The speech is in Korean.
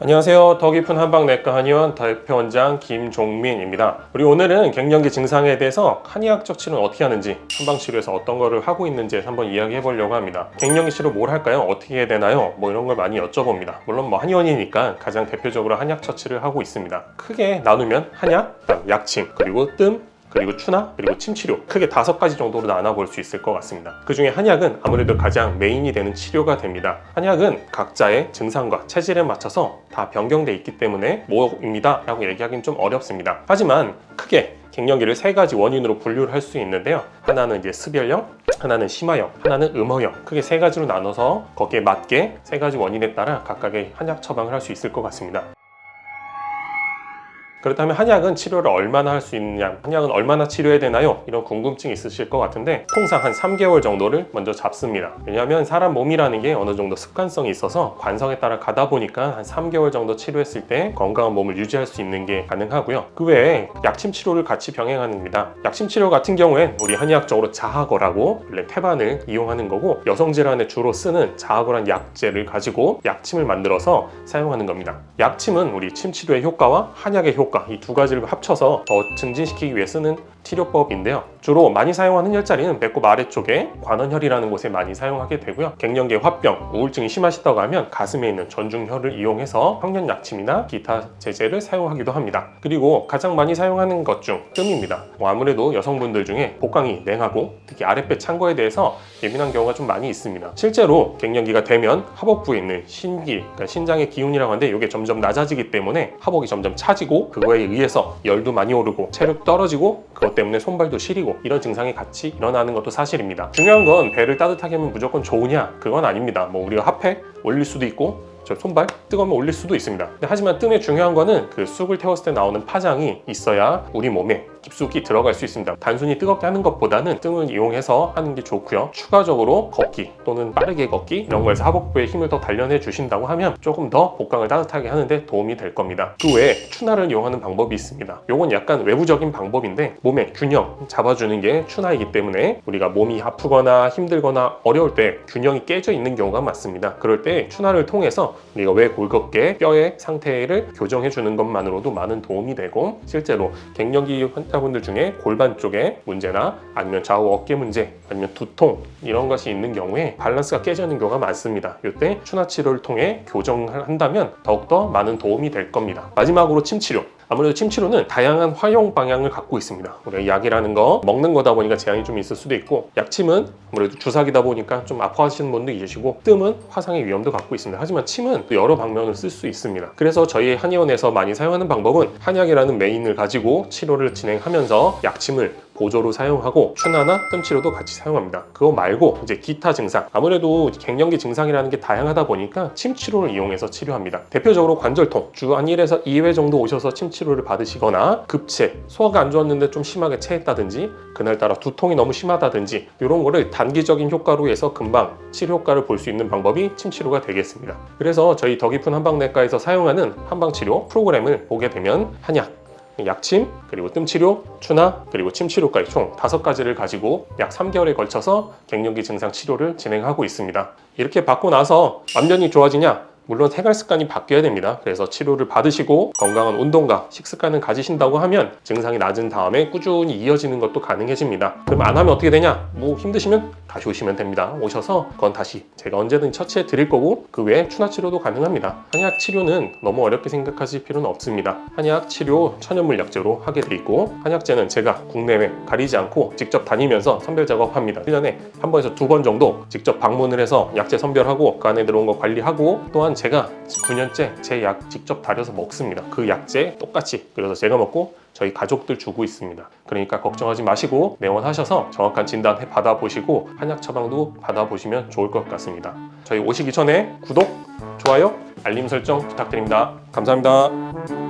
안녕하세요. 더 깊은 한방내과 한의원 대표원장 김종민입니다. 우리 오늘은 갱년기 증상에 대해서 한의학적 치료는 어떻게 하는지, 한방치료에서 어떤 거를 하고 있는지 한번 이야기해 보려고 합니다. 갱년기 치료 뭘 할까요? 어떻게 해야 되나요? 뭐 이런 걸 많이 여쭤봅니다. 물론 뭐 한의원이니까 가장 대표적으로 한약 처치를 하고 있습니다. 크게 나누면 한약, 약침, 그리고 뜸, 그리고 추나 그리고 침치료 크게 다섯 가지 정도로 나눠 볼 수 있을 것 같습니다. 그 중에 한약은 아무래도 가장 메인이 되는 치료가 됩니다. 한약은 각자의 증상과 체질에 맞춰서 다 변경돼 있기 때문에 뭐입니다 라고 얘기하기는 좀 어렵습니다. 하지만 크게 갱년기를 세 가지 원인으로 분류를 할 수 있는데요. 하나는 이제 습열형, 하나는 심화형, 하나는 음화형. 크게 세 가지로 나눠서 거기에 맞게 세 가지 원인에 따라 각각의 한약 처방을 할 수 있을 것 같습니다. 그렇다면 한약은 치료를 얼마나 할 수 있느냐, 한약은 얼마나 치료해야 되나요? 이런 궁금증이 있으실 것 같은데 통상 한 3개월 정도를 먼저 잡습니다. 왜냐하면 사람 몸이라는 게 어느 정도 습관성이 있어서 관성에 따라 가다 보니까 한 3개월 정도 치료했을 때 건강한 몸을 유지할 수 있는 게 가능하고요. 그 외에 약침 치료를 같이 병행합니다. 약침 치료 같은 경우엔 우리 한의학적으로 자하거라고 원래 태반을 이용하는 거고 여성 질환에 주로 쓰는 자하거란 약재를 가지고 약침을 만들어서 사용하는 겁니다. 약침은 우리 침 치료의 효과와 한약의 효과 이 두 가지를 합쳐서 더 증진시키기 위해 쓰는 치료법인데요. 주로 많이 사용하는 혈자리는 배꼽 아래쪽에 관원혈이라는 곳에 많이 사용하게 되고요. 갱년기 화병, 우울증이 심하시다고 하면 가슴에 있는 전중혈을 이용해서 황련 약침이나 기타 제제를 사용하기도 합니다. 그리고 가장 많이 사용하는 것 중 뜸입니다. 뭐 아무래도 여성분들 중에 복강이 냉하고 특히 아랫배 창고에 대해서 예민한 경우가 좀 많이 있습니다. 실제로 갱년기가 되면 하복부에 있는 신기, 그러니까 신장의 기운이라고 하는데 이게 점점 낮아지기 때문에 하복이 점점 차지고 그거에 의해서 열도 많이 오르고 체력 떨어지고 그것 때문에 손발도 시리고 이런 증상이 같이 일어나는 것도 사실입니다. 중요한 건 배를 따뜻하게 하면 무조건 좋으냐? 그건 아닙니다. 뭐 우리가 핫팩 올릴 수도 있고 저 손발 뜨거우면 올릴 수도 있습니다. 하지만 뜸의 중요한 거는 그 쑥을 태웠을 때 나오는 파장이 있어야 우리 몸에 깊숙이 들어갈 수 있습니다. 단순히 뜨겁게 하는 것보다는 뜸을 이용해서 하는 게 좋고요. 추가적으로 걷기 또는 빠르게 걷기 이런 거에서 하복부에 힘을 더 단련해 주신다고 하면 조금 더 복강을 따뜻하게 하는데 도움이 될 겁니다. 그 외에 추나를 이용하는 방법이 있습니다. 요건 약간 외부적인 방법인데 몸의 균형 잡아주는 게 추나이기 때문에 우리가 몸이 아프거나 힘들거나 어려울 때 균형이 깨져 있는 경우가 많습니다. 그럴 때 추나를 통해서 우리가 왜 골겁게 뼈의 상태를 교정해 주는 것만으로도 많은 도움이 되고 실제로 갱년기 환자분들 중에 골반 쪽에 문제나 아니면 좌우 어깨 문제 아니면 두통 이런 것이 있는 경우에 밸런스가 깨져 있는 경우가 많습니다. 이때 추나 치료를 통해 교정을 한다면 더욱더 많은 도움이 될 겁니다. 마지막으로 침 치료. 아무래도 침 치료는 다양한 활용 방향을 갖고 있습니다. 우리가 약이라는 거 먹는 거다 보니까 제한이 좀 있을 수도 있고 약침은 아무래도 주사기다 보니까 좀 아파하시는 분도 계시고 뜸은 화상의 위험도 갖고 있습니다. 하지만 침은 또 여러 방면을 쓸 수 있습니다. 그래서 저희 한의원에서 많이 사용하는 방법은 한약이라는 메인을 가지고 치료를 진행하면서 약침을 보조로 사용하고 추나나 뜸 치료도 같이 사용합니다. 그거 말고 이제 기타 증상 아무래도 갱년기 증상이라는 게 다양하다 보니까 침 치료를 이용해서 치료합니다. 대표적으로 관절통 주 한 1에서 2회 정도 오셔서 침 치료를 받으시거나 급체 소화가 안 좋았는데 좀 심하게 체했다든지 그날따라 두통이 너무 심하다든지 이런 거를 단기적인 효과로 해서 금방 치료 효과를 볼 수 있는 방법이 침 치료가 되겠습니다. 그래서 저희 더 깊은 한방내과에서 사용하는 한방 치료 프로그램을 보게 되면 한약 약침, 그리고 뜸치료, 추나, 그리고 침치료까지 총 다섯 가지를 가지고 약 3개월에 걸쳐서 갱년기 증상 치료를 진행하고 있습니다. 이렇게 받고 나서 완전히 좋아지냐? 물론 생활 습관이 바뀌어야 됩니다. 그래서 치료를 받으시고 건강한 운동과 식습관을 가지신다고 하면 증상이 낮은 다음에 꾸준히 이어지는 것도 가능해집니다. 그럼 안 하면 어떻게 되냐? 뭐 힘드시면 다시 오시면 됩니다. 오셔서 그건 다시 제가 언제든 처치해 드릴 거고 그 외에 추나 치료도 가능합니다. 한약 치료는 너무 어렵게 생각하실 필요는 없습니다. 한약 치료 천연물 약제로 하게 돼 있고 한약제는 제가 국내외 가리지 않고 직접 다니면서 선별 작업합니다. 1년에 한 번에서 두 번 정도 직접 방문을 해서 약제 선별하고 그 안에 들어온 거 관리하고 또한 제가 9년째 제 약 직접 다려서 먹습니다. 그 약제 똑같이 그래서 제가 먹고 저희 가족들 주고 있습니다. 그러니까 걱정하지 마시고 내원하셔서 정확한 진단 해 받아보시고 한약 처방도 받아보시면 좋을 것 같습니다. 저희 오시기 전에 구독, 좋아요, 알림 설정 부탁드립니다. 감사합니다.